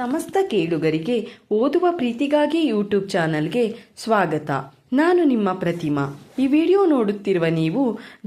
ಸಮಸ್ತ ಕೇಳುಗರಿಗೆ ಓದುವ ಪ್ರೀತಿಗಾಗಿ ಯೂಟ್ಯೂಬ್ ಚಾನಲ್ಗೆ ಸ್ವಾಗತ. ನಾನು ನಿಮ್ಮ ಪ್ರತಿಮಾ. ಈ ವಿಡಿಯೋ ನೋಡುತ್ತಿರುವ ನೀವು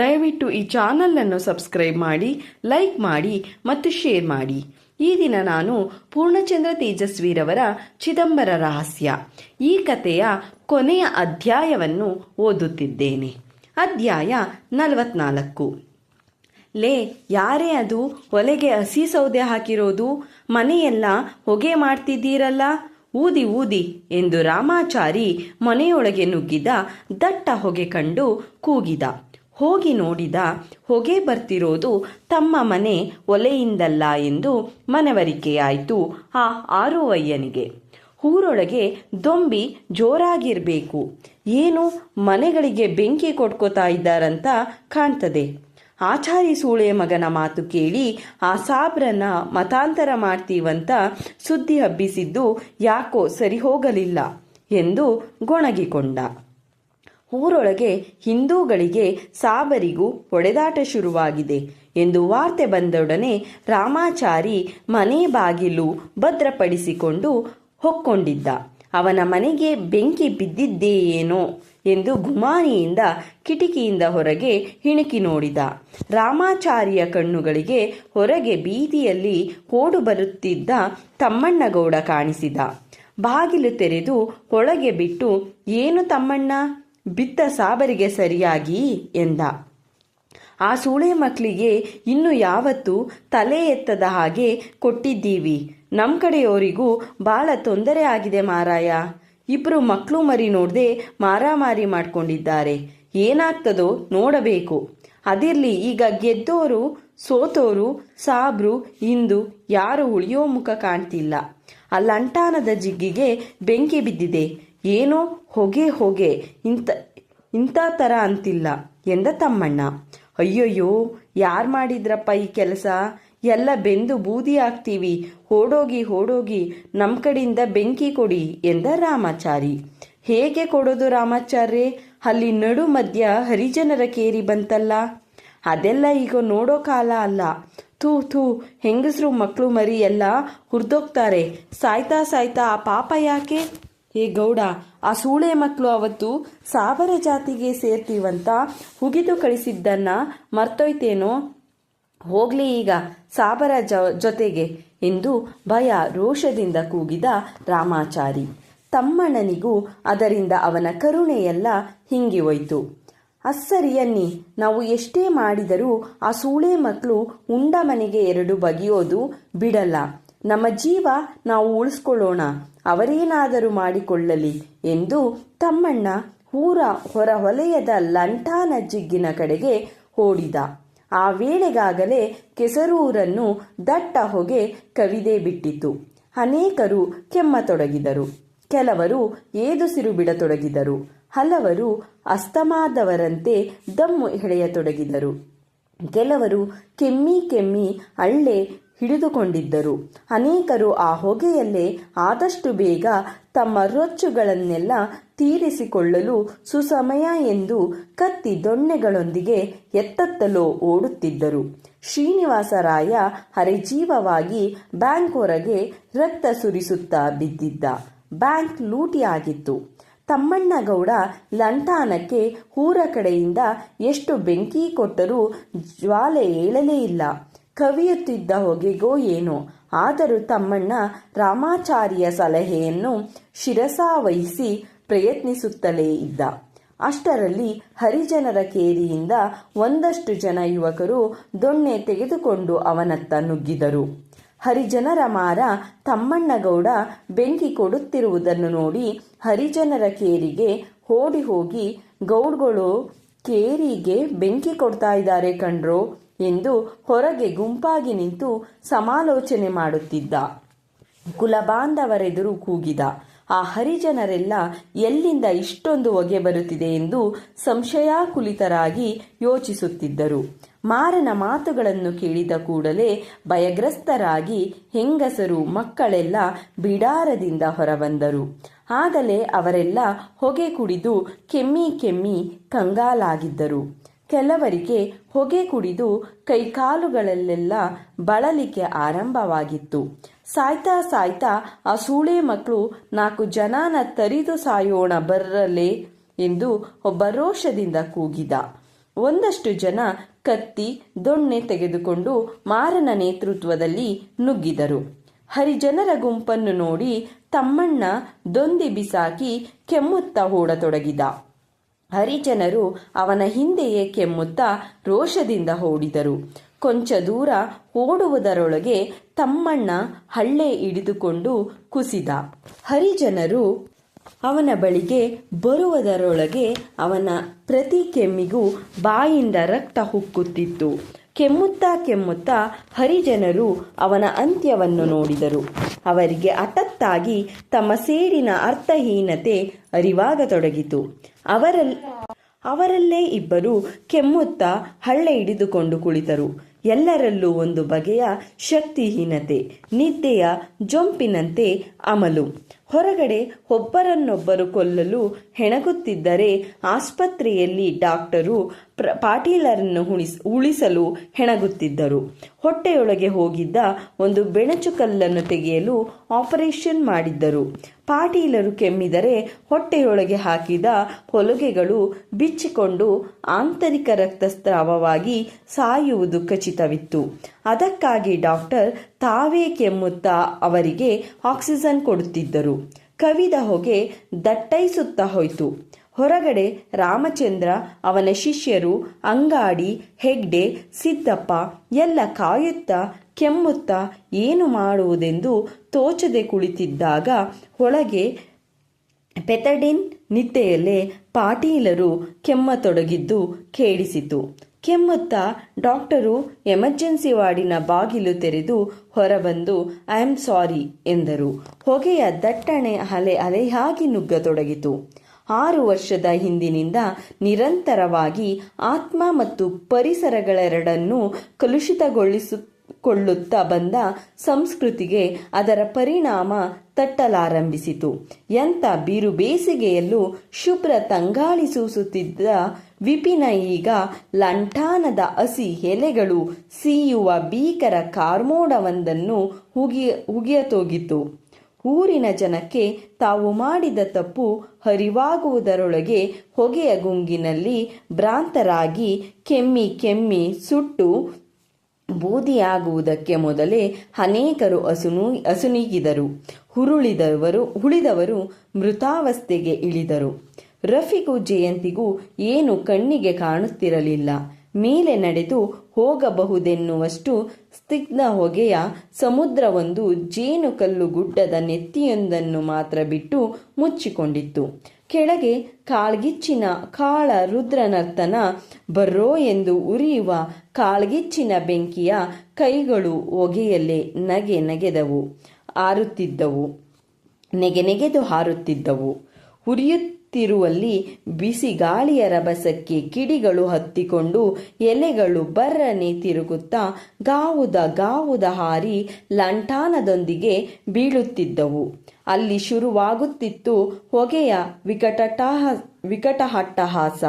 ದಯವಿಟ್ಟು ಈ ಚಾನಲನ್ನು ಸಬ್ಸ್ಕ್ರೈಬ್ ಮಾಡಿ, ಲೈಕ್ ಮಾಡಿ ಮತ್ತು ಶೇರ್ ಮಾಡಿ. ಈ ದಿನ ನಾನು ಪೂರ್ಣಚಂದ್ರ ತೇಜಸ್ವಿರವರ ಚಿದಂಬರ ರಹಸ್ಯ, ಈ ಕಥೆಯ ಕೊನೆಯ ಅಧ್ಯಾಯವನ್ನು ಓದುತ್ತಿದ್ದೇನೆ. ಅಧ್ಯಾಯ ನಲವತ್ನಾಲ್ಕು. ಲೇ, ಯಾರೇ ಅದು ಒಲೆಗೆ ಹಸಿ ಸೌದೆ ಹಾಕಿರೋದು, ಮನೆಯೆಲ್ಲ ಹೊಗೆ ಮಾಡ್ತಿದ್ದೀರಲ್ಲ? ಊದಿ ಊದಿ ಎಂದು ರಾಮಾಚಾರಿ ಮನೆಯೊಳಗೆ ನುಗ್ಗಿದ ದಟ್ಟ ಹೊಗೆ ಕಂಡು ಕೂಗಿದ. ಹೋಗಿ ನೋಡಿದ ಹೊಗೆ ಬರ್ತಿರೋದು ತಮ್ಮ ಮನೆ ಒಲೆಯಿಂದಲ್ಲ ಎಂದು ಮನವರಿಕೆಯಾಯಿತು ಆ ಆರುವಯ್ಯನಿಗೆ. ಊರೊಳಗೆ ದೊಂಬಿ ಜೋರಾಗಿರಬೇಕು. ಏನು ಮನೆಗಳಿಗೆ ಬೆಂಕಿ ಕೊಟ್ಕೋತಾ ಇದ್ದಾರಂತ ಕಾಣ್ತದೆ. ಆಚಾರಿ ಸೂಳೆ ಮಗನ ಮಾತು ಕೇಳಿ ಆ ಸಾಬ್ರನ್ನ ಮತಾಂತರ ಮಾಡ್ತೀವಂತ ಸುದ್ದಿ ಹಬ್ಬಿಸಿದ್ದು ಯಾಕೋ ಸರಿ ಹೋಗಲಿಲ್ಲ ಎಂದು ಗೊಣಗಿಕೊಂಡ. ಊರೊಳಗೆ ಹಿಂದೂಗಳಿಗೆ ಸಾಬರಿಗೂ ಹೊಡೆದಾಟ ಶುರುವಾಗಿದೆ ಎಂದು ವಾರ್ತೆ ಬಂದೊಡನೆ ರಾಮಾಚಾರಿ ಮನೆ ಬಾಗಿಲು ಭದ್ರಪಡಿಸಿಕೊಂಡು ಹೊಕ್ಕೊಂಡಿದ್ದ. ಅವನ ಮನೆಗೆ ಬೆಂಕಿ ಬಿದ್ದಿದ್ದೇನೋ? ಎಂದು ಗುಮಾನಿಯಿಂದ ಕಿಟಕಿಯಿಂದ ಹೊರಗೆ ಹಿಣುಕಿ ನೋಡಿದ. ರಾಮಾಚಾರಿಯ ಕಣ್ಣುಗಳಿಗೆ ಹೊರಗೆ ಬೀದಿಯಲ್ಲಿ ಓಡು ಬರುತ್ತಿದ್ದ ತಮ್ಮಣ್ಣಗೌಡ ಕಾಣಿಸಿದ. ಬಾಗಿಲು ತೆರೆದು ಒಳಗೆ ಬಿಟ್ಟು, ಏನು ತಮ್ಮಣ್ಣ? ಬಿದ್ದ ಸಾಬರಿಗೆ ಸರಿಯಾಗಿ? ಎಂದ. ಆ ಸೂಳೆ ಮಕ್ಕಳಿಗೆ ಇನ್ನು ಯಾವತ್ತು ತಲೆ ಎತ್ತದ ಹಾಗೆ ಕೊಟ್ಟಿದ್ದೀವಿ. ನಮ್ಮ ಕಡೆಯವರಿಗೂ ಭಾಳ ತೊಂದರೆ ಆಗಿದೆ ಮಾರಾಯ. ಇಬ್ರು ಮಕ್ಕಳು ಮರಿ ನೋಡದೆ ಮಾರಾಮಾರಿ ಮಾಡ್ಕೊಂಡಿದ್ದಾರೆ. ಏನಾಗ್ತದೋ ನೋಡಬೇಕು. ಅದಿರ್ಲಿ ಈಗ ಗೆದ್ದೋರು, ಸೋತೋರು, ಸಾಬ್ರು, ಇಂದು ಯಾರು ಉಳಿಯೋ ಮುಖ ಕಾಣ್ತಿಲ್ಲ. ಅಲ್ಲಂಟಾನದ ಜಿಗ್ಗಿಗೆ ಬೆಂಕಿ ಬಿದ್ದಿದೆ. ಏನೋ ಹೊಗೆ ಹೊಗೆ ಇಂಥ ಇಂಥ ಥರ ಅಂತಿಲ್ಲ ಎಂದ ತಮ್ಮಣ್ಣ. ಅಯ್ಯಯ್ಯೋ, ಯಾರು ಮಾಡಿದ್ರಪ್ಪ ಈ ಕೆಲಸ? ಎಲ್ಲ ಬೆಂದು ಬೂದಿ ಆಗ್ತೀವಿ ಓಡೋಗಿ ಓಡೋಗಿ ನಮ್ಮ ಕಡೆಯಿಂದ ಬೆಂಕಿ ಕೊಡಿ ಎಂದ ರಾಮಾಚಾರಿ. ಹೇಗೆ ಕೊಡೋದು ರಾಮಾಚಾರ್ಯೆ ಅಲ್ಲಿ ನಡು ಮಧ್ಯ ಹರಿಜನರ ಕೇರಿ ಬಂತಲ್ಲ. ಅದೆಲ್ಲ ಈಗ ನೋಡೋ ಕಾಲ ಅಲ್ಲ. ಥೂ ಥೂ, ಹೆಂಗಸರು ಮಕ್ಕಳು ಮರಿ ಎಲ್ಲ ಹುರಿದೋಗ್ತಾರೆ. ಸಾಯ್ತಾ ಸಾಯ್ತಾ ಆ ಪಾಪ ಯಾಕೆ? ಏ ಗೌಡ, ಆ ಸೂಳೆ ಮಕ್ಕಳು ಅವತ್ತು ಸಾವರ ಜಾತಿಗೆ ಸೇರ್ತೀವಂತ ಹುಗಿದು ಕಳಿಸಿದ್ದನ್ನ ಮರ್ತೋಯ್ತೇನೋ? ಹೋಗ್ಲಿ ಈಗ. ಸಾಬರ ಜೊತೆಗೆ ಎಂದು ಭಯ ರೋಷದಿಂದ ಕೂಗಿದ ರಾಮಾಚಾರಿ. ತಮ್ಮಣ್ಣನಿಗೂ ಅದರಿಂದ ಅವನ ಕರುಣೆಯೆಲ್ಲ ಹಿಂಗಿ ಹೋಯ್ತು. ಅಸ್ಸರಿಯನ್ನಿ ನಾವು ಎಷ್ಟೇ ಮಾಡಿದರೂ ಆ ಸೂಳೆ ಮಕ್ಕಳು ಉಂಡ ಮನೆಗೆ ಎರಡು ಬಗೆಯೋದು ಬಿಡಲ್ಲ. ನಮ್ಮ ಜೀವ ನಾವು ಉಳಿಸ್ಕೊಳ್ಳೋಣ, ಅವರೇನಾದರೂ ಮಾಡಿಕೊಳ್ಳಲಿ ಎಂದು ತಮ್ಮಣ್ಣ ಊರ ಹೊರ ಹೊಲೆಯದ ಲಂಟಾನ ಜಿಗ್ಗಿನ ಕಡೆಗೆ ಓಡಿದ. ಆ ವೇಳೆಗಾಗಲೇ ಕೆಸರೂರನ್ನು ದಟ್ಟ ಹೊಗೆ ಕವಿದೇ ಬಿಟ್ಟಿತು. ಅನೇಕರು ಕೆಮ್ಮತೊಡಗಿದರು. ಕೆಲವರು ಏದುಸಿರು ಬಿಡತೊಡಗಿದರು. ಹಲವರು ಅಸ್ತಮಾದವರಂತೆ ದಮ್ಮು ಎಳೆಯತೊಡಗಿದರು ಕೆಲವರು ಕೆಮ್ಮಿ ಕೆಮ್ಮಿ ಅಳ್ಳೆ ಹಿಡಿದುಕೊಂಡಿದ್ದರು. ಅನೇಕರು ಆ ಹೊಗೆಯಲ್ಲೇ ಆದಷ್ಟು ಬೇಗ ತಮ್ಮ ರೊಚ್ಚುಗಳನ್ನೆಲ್ಲ ತೀರಿಸಿಕೊಳ್ಳಲು ಸುಸಮಯ ಎಂದು ಕತ್ತಿ ದೊಣ್ಣೆಗಳೊಂದಿಗೆ ಎತ್ತತ್ತಲೋ ಓಡುತ್ತಿದ್ದರು. ಶ್ರೀನಿವಾಸರಾಯ ಹರಿಜೀವವಾಗಿ ಬ್ಯಾಂಕ್ ಹೊರಗೆ ರಕ್ತ ಸುರಿಸುತ್ತಾ ಬಿದ್ದಿದ್ದ. ಬ್ಯಾಂಕ್ ಲೂಟಿಯಾಗಿತ್ತು. ತಮ್ಮಣ್ಣಗೌಡ ಲಂಠಾನಕ್ಕೆ ಊರ ಕಡೆಯಿಂದ ಎಷ್ಟು ಬೆಂಕಿ ಕೊಟ್ಟರೂ ಜ್ವಾಲೆ ಏಳಲೇ ಇಲ್ಲ. ಕವಿಯುತ್ತಿದ್ದ ಹೊಗೆಗೋ ಏನೋ. ಆದರೂ ತಮ್ಮಣ್ಣ ರಾಮಾಚಾರಿಯ ಸಲಹೆಯನ್ನು ಶಿರಸಾವಹಿಸಿ ಪ್ರಯತ್ನಿಸುತ್ತಲೇ ಇದ್ದ. ಅಷ್ಟರಲ್ಲಿ ಹರಿಜನರ ಕೇರಿಯಿಂದ ಒಂದಷ್ಟು ಜನ ಯುವಕರು ದೊಣ್ಣೆ ತೆಗೆದುಕೊಂಡು ಅವನತ್ತ ನುಗ್ಗಿದರು. ಹರಿಜನರ ಮಾರ ತಮ್ಮಣ್ಣಗೌಡ ಬೆಂಕಿ ಕೊಡುತ್ತಿರುವುದನ್ನು ನೋಡಿ ಹರಿಜನರ ಕೇರಿಗೆ ಓಡಿ ಹೋಗಿ, ಗೌಡ್ಗಳು ಕೇರಿಗೆ ಬೆಂಕಿ ಕೊಡ್ತಾ ಇದ್ದಾರೆ ಕಣ್ರೋ ಎಂದು ಹೊರಗೆ ಗುಂಪಾಗಿ ನಿಂತು ಸಮಾಲೋಚನೆ ಮಾಡುತ್ತಿದ್ದ. ಕುಲಬಾಂಧವರೆದುರು ಕೂಗಿದ. ಆ ಹರಿಜನರೆಲ್ಲ ಎಲ್ಲಿಂದ ಇಷ್ಟೊಂದು ಹೊಗೆ ಬರುತ್ತಿದೆ ಎಂದು ಸಂಶಯಾಕುಲಿತರಾಗಿ ಯೋಚಿಸುತ್ತಿದ್ದರು. ಮಾರನ ಮಾತುಗಳನ್ನು ಕೇಳಿದ ಕೂಡಲೇ ಭಯಗ್ರಸ್ತರಾಗಿ ಹೆಂಗಸರು ಮಕ್ಕಳೆಲ್ಲ ಬಿಡಾರದಿಂದ ಹೊರಬಂದರು. ಆಗಲೇ ಅವರೆಲ್ಲ ಹೊಗೆ ಕುಡಿದು ಕೆಮ್ಮಿ ಕೆಮ್ಮಿ ಕಂಗಾಲಾಗಿದ್ದರು. ಕೆಲವರಿಗೆ ಹೊಗೆ ಕುಡಿದು ಕೈಕಾಲುಗಳಲ್ಲೆಲ್ಲ ಬಳಲಿಕೆ ಆರಂಭವಾಗಿತ್ತು. ಸಾಯ್ತಾ ಸಾಯ್ತಾ, ಆ ಸೂಳೆ ಮಕ್ಕಳು ನಾಲ್ಕು ಜನನ ತರಿದು ಸಾಯೋಣ ಬರ್ರಲೇ ಎಂದು ಒಬ್ಬ ರೋಷದಿಂದ ಕೂಗಿದ. ಒಂದಷ್ಟು ಜನ ಕತ್ತಿ, ದೊಣ್ಣೆ ತೆಗೆದುಕೊಂಡು ಮಾರನ ನೇತೃತ್ವದಲ್ಲಿ ನುಗ್ಗಿದರು. ಹರಿಜನರ ಗುಂಪನ್ನು ನೋಡಿ ತಮ್ಮಣ್ಣ ದೊಂದಿ ಬಿಸಾಕಿ ಕೆಮ್ಮುತ್ತಾ ಓಡತೊಡಗಿದ. ಹರಿಜನರು ಅವನ ಹಿಂದೆಯೇ ಕೆಮ್ಮುತ್ತಾ ರೋಷದಿಂದ ಓಡಿದರು ಕೊಂಚ ದೂರ ಓಡುವುದರೊಳಗೆ ತಮ್ಮಣ್ಣ ಹಳ್ಳೆ ಹಿಡಿದುಕೊಂಡು ಕುಸಿದ. ಹರಿಜನರು ಅವನ ಬಳಿಗೆ ಬರುವುದರೊಳಗೆ ಅವನ ಪ್ರತಿ ಕೆಮ್ಮಿಗೂ ಬಾಯಿಂದ ರಕ್ತ ಹುಕ್ಕುತ್ತಿತ್ತು. ಕೆಮ್ಮುತ್ತಾ ಕೆಮ್ಮುತ್ತಾ ಹರಿಜನರು ಅವನ ಅಂತ್ಯವನ್ನು ನೋಡಿದರು. ಅವರಿಗೆ ಅಟತ್ತಾಗಿ ತಮ್ಮ ಸೇಡಿನ ಅರ್ಥಹೀನತೆ ಅರಿವಾಗತೊಡಗಿತು. ಅವರಲ್ಲಿ ಅವರಲ್ಲೇ ಇಬ್ಬರು ಕೆಮ್ಮುತ್ತಾ ಹಳ್ಳೆ ಹಿಡಿದುಕೊಂಡು ಕುಳಿತರು. ಎಲ್ಲರಲ್ಲೂ ಒಂದು ಬಗೆಯ ಶಕ್ತಿಹೀನತೆ, ನಿದ್ದೆಯ ಜೊಂಪಿನಂತೆ ಅಮಲು. ಹೊರಗಡೆ ಒಬ್ಬರನ್ನೊಬ್ಬರು ಕೊಲ್ಲಲು ಹೆಣಗುತ್ತಿದ್ದರೆ ಆಸ್ಪತ್ರೆಯಲ್ಲಿ ಡಾಕ್ಟರು ಪ್ರ, ಪಾಟೀಲರನ್ನು ಉಳಿಸ್ ಉಳಿಸಲು ಹೆಣಗುತ್ತಿದ್ದರು. ಹೊಟ್ಟೆಯೊಳಗೆ ಹೋಗಿದ್ದ ಒಂದು ಬೆಣಚುಕಲ್ಲನ್ನು ತೆಗೆಯಲು ಆಪರೇಷನ್ ಮಾಡಿದ್ದರು. ಪಾಟೀಲರು ಕೆಮ್ಮಿದರೆ ಹೊಟ್ಟೆಯೊಳಗೆ ಹಾಕಿದ ಹೊಲಗೆಗಳು ಬಿಚ್ಚಿಕೊಂಡು ಆಂತರಿಕ ರಕ್ತಸ್ರಾವವಾಗಿ ಸಾಯುವುದು ಖಚಿತವಿತ್ತು. ಅದಕ್ಕಾಗಿ ಡಾಕ್ಟರ್ ತಾವೇ ಕೆಮ್ಮುತ್ತಾ ಅವರಿಗೆ ಆಕ್ಸಿಜನ್ ಕೊಡುತ್ತಿದ್ದರು. ಕವಿದ ಹೊಗೆ ದಟ್ಟೈಸುತ್ತಾ ಹೋಯಿತು. ಹೊರಗಡೆ ರಾಮಚಂದ್ರ, ಅವನ ಶಿಷ್ಯರು, ಅಂಗಾಡಿ, ಹೆಗ್ಡೆ, ಸಿದ್ದಪ್ಪ ಎಲ್ಲ ಕಾಯುತ್ತಾ, ಕೆಮ್ಮುತ್ತಾ ಏನು ಮಾಡುವುದೆಂದು ತೋಚದೆ ಕುಳಿತಿದ್ದಾಗ ಒಳಗೆ ಪೆಥಡಿನ್ ನಿದ್ದೆಯಲ್ಲೇ ಪಾಟೀಲರು ಕೆಮ್ಮತೊಡಗಿದ್ದು ಕೇಳಿಸಿತು ಕೆಮ್ಮುತ್ತಾ ಡಾಕ್ಟರು ಎಮರ್ಜೆನ್ಸಿ ವಾರ್ಡಿನ ಬಾಗಿಲು ತೆರೆದು ಹೊರಬಂದು, ಐ ಆಮ್ ಸಾರಿ ಎಂದರು. ಹೊಗೆಯ ದಟ್ಟಣೆ ಅಲೆ ಅಲೆಯಾಗಿ ನುಗ್ಗತೊಡಗಿತು. ಆರು ವರ್ಷದ ಹಿಂದಿನಿಂದ ನಿರಂತರವಾಗಿ ಆತ್ಮ ಮತ್ತು ಪರಿಸರಗಳೆರಡನ್ನೂ ಕಲುಷಿತಗೊಳಿಸಿಕೊಳ್ಳುತ್ತಾ ಬಂದ ಸಂಸ್ಕೃತಿಗೆ ಅದರ ಪರಿಣಾಮ ತಟ್ಟಲಾರಂಭಿಸಿತು. ಎಂಥ ಬಿರು ಬೇಸಿಗೆಯಲ್ಲೂ ಶುಭ್ರ ತಂಗಾಳಿ ಸೂಸುತ್ತಿದ್ದ ವಿಪಿನ ಈಗ ಲಂಠಾನದ ಹಸಿ ಎಲೆಗಳು ಸೀಯುವ ಭೀಕರ ಕಾರ್ಮೋಡವೊಂದನ್ನು ಹುಗಿಯ ಹುಗಿಯತೋಗಿತ್ತು ಊರಿನ ಜನಕ್ಕೆ ತಾವು ಮಾಡಿದ ತಪ್ಪು ಹರಿವಾಗುವುದರೊಳಗೆ ಹೊಗೆಯ ಗುಂಗಿನಲ್ಲಿ ಭ್ರಾಂತರಾಗಿ ಕೆಮ್ಮಿ ಕೆಮ್ಮಿ ಸುಟ್ಟು ಬೂದಿಯಾಗುವುದಕ್ಕೆ ಮೊದಲೇ ಅನೇಕರು ಅಸುನು ಅಸುನೀಗಿದರು. ಹುರುಳಿದವರು ಉಳಿದವರು ಮೃತಾವಸ್ಥೆಗೆ ಇಳಿದರು. ರಫಿಗೂ ಜಯಂತಿಗೂ ಏನು ಕಣ್ಣಿಗೆ ಕಾಣುತ್ತಿರಲಿಲ್ಲ. ಮೇಲೆ ನಡೆದು ಹೋಗಬಹುದೆನ್ನುವಷ್ಟು ಸ್ನಿಗ್ಧ ಹೊಗೆಯ ಸಮುದ್ರವೊಂದು ಜೇನುಕಲ್ಲು ಗುಡ್ಡದ ನೆತ್ತಿಯೊಂದನ್ನು ಮಾತ್ರ ಬಿಟ್ಟು ಮುಚ್ಚಿಕೊಂಡಿತ್ತು. ಕೆಳಗೆ ಕಾಳ್ಗಿಚ್ಚಿನ ಕಾಳ ರುದ್ರನರ್ತನ ಬರ್ರೋ ಎಂದು ಉರಿಯುವ ಕಾಳ್ಗಿಚ್ಚಿನ ಬೆಂಕಿಯ ಕೈಗಳು ಹೊಗೆಯಲ್ಲೇ ನಗೆ ನಗೆದವು, ಆರುತ್ತಿದ್ದವು, ನೆಗೆ ನೆಗೆದು ಹಾರುತ್ತಿದ್ದವು. ಉರಿಯುತ್ತಿರುವಲ್ಲಿ ಬಿಸಿ ಗಾಳಿಯ ರಭಸಕ್ಕೆ ಕಿಡಿಗಳು ಹತ್ತಿಕೊಂಡು ಎಲೆಗಳು ಬರ್ರನೆ ತಿರುಗುತ್ತಾ ಗಾವುದ ಗಾವುದ ಹಾರಿ ಲಂಠಾನದೊಂದಿಗೆ ಬೀಳುತ್ತಿದ್ದವು. ಅಲ್ಲಿ ಶುರುವಾಗುತ್ತಿತ್ತು ಹೊಗೆಯ ವಿಕಟಟಾಹ ವಿಕಟಹಟ್ಟಹಾಸ.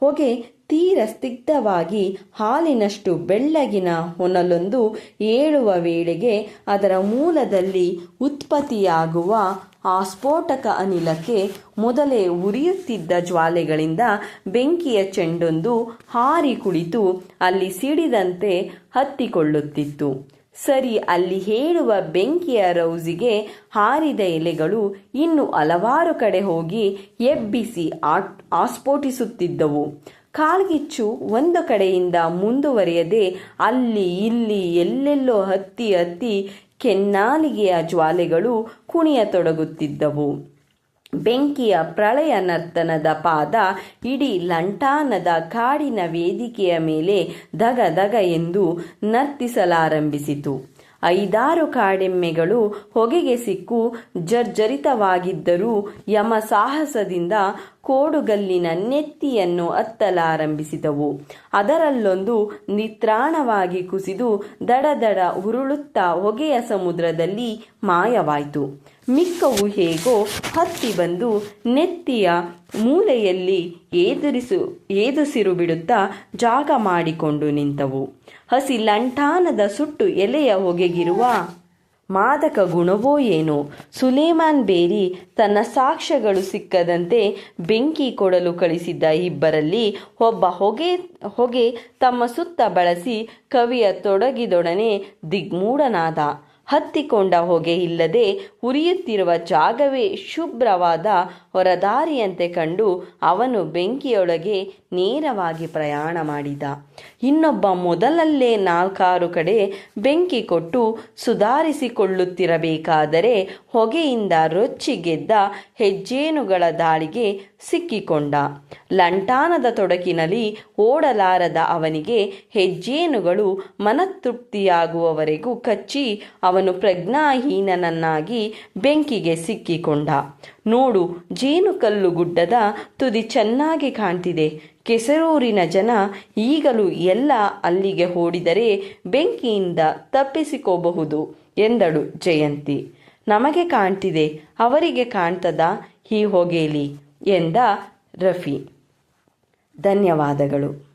ಹೊಗೆ ತೀರ ಸ್ನಿಗ್ಧವಾಗಿ ಹಾಲಿನಷ್ಟು ಬೆಳ್ಳಗಿನ ಹೊನಲೊಂದು ಏಳುವ ವೇಳೆಗೆ ಅದರ ಮೂಲದಲ್ಲಿ ಉತ್ಪತ್ತಿಯಾಗುವ ಆ ಸ್ಫೋಟಕ ಅನಿಲಕ್ಕೆ ಮೊದಲೇ ಉರಿಯುತ್ತಿದ್ದ ಜ್ವಾಲೆಗಳಿಂದ ಬೆಂಕಿಯ ಚೆಂಡೊಂದು ಹಾರಿ ಕುಳಿತು ಅಲ್ಲಿ ಸಿಡಿದಂತೆ ಹತ್ತಿಕೊಳ್ಳುತ್ತಿತ್ತು. ಸರಿ, ಅಲ್ಲಿ ಹೇಳುವ ಬೆಂಕಿಯ ರೌಸಿಗೆ ಹಾರಿದ ಎಲೆಗಳು ಇನ್ನು ಹಲವಾರು ಕಡೆ ಹೋಗಿ ಎಬ್ಬಿಸಿ ಆಸ್ಫೋಟಿಸುತ್ತಿದ್ದವು. ಕಾಳ್ಗಿಚ್ಚು ಒಂದು ಕಡೆಯಿಂದ ಮುಂದುವರಿಯದೆ ಅಲ್ಲಿ, ಇಲ್ಲಿ ಎಲ್ಲೆಲ್ಲೋ ಹತ್ತಿ ಹತ್ತಿ ಕೆನ್ನಾಲಿಗೆಯ ಜ್ವಾಲೆಗಳು ಕುಣಿಯತೊಡಗುತ್ತಿದ್ದವು. ಬೆಂಕಿಯ ಪ್ರಳಯ ನರ್ತನದ ಪಾದ ಇಡೀ ಲಂಟಾನದ ಕಾಡಿನ ವೇದಿಕೆಯ ಮೇಲೆ ದಗ ದಗ ಎಂದು ನರ್ತಿಸಲಾರಂಭಿಸಿತು. ಐದಾರು ಕಾಡೆಮ್ಮೆಗಳು ಹೊಗೆಗೆ ಸಿಕ್ಕು, ಜರ್ಜರಿತವಾಗಿದ್ದರೂ ಯಮ ಸಾಹಸದಿಂದ ಕೋಡುಗಲ್ಲಿನ ನೆತ್ತಿಯನ್ನು ಅತ್ತಲಾರಂಭಿಸಿದವು. ಅದರಲ್ಲೊಂದು ನಿತ್ರಾಣವಾಗಿ ಕುಸಿದು ದಡದಡ ಉರುಳುತ್ತಾ ಹೊಗೆಯ ಸಮುದ್ರದಲ್ಲಿ ಮಾಯವಾಯಿತು. ಮಿಕ್ಕವು ಹೇಗೋ ಹತ್ತಿ ಬಂದು ನೆತ್ತಿಯ ಮೂಲೆಯಲ್ಲಿ ಏದುರಿಸು, ಏದುಸಿರು ಬಿಡುತ್ತಾ ಜಾಗ ಮಾಡಿಕೊಂಡು ನಿಂತವು. ಹಸಿ ಲಂಠಾನದ ಸುಟ್ಟು ಎಲೆಯ ಹೊಗೆಗಿರುವ ಮಾದಕ ಗುಣವೋ ಏನೋ? ಸುಲೇಮಾನ್ ಬೇರಿ ತನ್ನ ಸಾಕ್ಷ್ಯಗಳು ಸಿಕ್ಕದಂತೆ ಬೆಂಕಿ ಕೊಡಲು ಕಳಿಸಿದ್ದ ಇಬ್ಬರಲ್ಲಿ ಒಬ್ಬ ಹೊಗೆ ಹೊಗೆ ತಮ್ಮ ಸುತ್ತ ಬಳಸಿ ಕವಿಯ ತೊಡಗಿದೊಡನೆ ದಿಗ್ಮೂಢನಾದ. ಹತ್ತಿಕೊಂಡ ಹೊಗೆ ಇಲ್ಲದೆ ಉರಿಯುತ್ತಿರುವ ಜಾಗವೇ ಶುಭ್ರವಾದ ಹೊರದಾರಿಯಂತೆ ಕಂಡು ಅವನು ಬೆಂಕಿಯೊಳಗೆ ನೇರವಾಗಿ ಪ್ರಯಾಣ ಮಾಡಿದ. ಇನ್ನೊಬ್ಬ ಮೊದಲಲ್ಲೇ ನಾಲ್ಕಾರು ಕಡೆ ಬೆಂಕಿ ಕೊಟ್ಟು ಸುಧಾರಿಸಿಕೊಳ್ಳುತ್ತಿರಬೇಕಾದರೆ ಹೊಗೆಯಿಂದ ರೊಚ್ಚಿಗೆದ್ದ ಹೆಜ್ಜೇನುಗಳ ದಾಳಿಗೆ ಸಿಕ್ಕಿಕೊಂಡ. ಲಂಟಾನದ ತೊಡಕಿನಲ್ಲಿ ಓಡಲಾರದ ಅವನಿಗೆ ಹೆಜ್ಜೇನುಗಳು ಮನತೃಪ್ತಿಯಾಗುವವರೆಗೂ ಕಚ್ಚಿ ಅವನು ಪ್ರಜ್ಞಾಹೀನನನ್ನಾಗಿ ಬೆಂಕಿಗೆ ಸಿಕ್ಕಿಕೊಂಡ. ನೋಡು ಜೇನುಕಲ್ಲು ಗುಡ್ಡದ ತುದಿ ಚೆನ್ನಾಗಿ ಕಾಣ್ತಿದೆ. ಕೆಸರೂರಿನ ಜನ ಈಗಲೂ ಎಲ್ಲ ಅಲ್ಲಿಗೆ ಓಡಿದರೆ ಬೆಂಕಿಯಿಂದ ತಪ್ಪಿಸಿಕೋಬಹುದು ಎಂದಳು ಜಯಂತಿ. ನಮಗೆ ಕಾಣ್ತಿದೆ, ಅವರಿಗೆ ಕಾಣ್ತದ? ಈ ಹೊಗೆಲಿ ಎಂದ ರಫಿ. ಧನ್ಯವಾದಗಳು.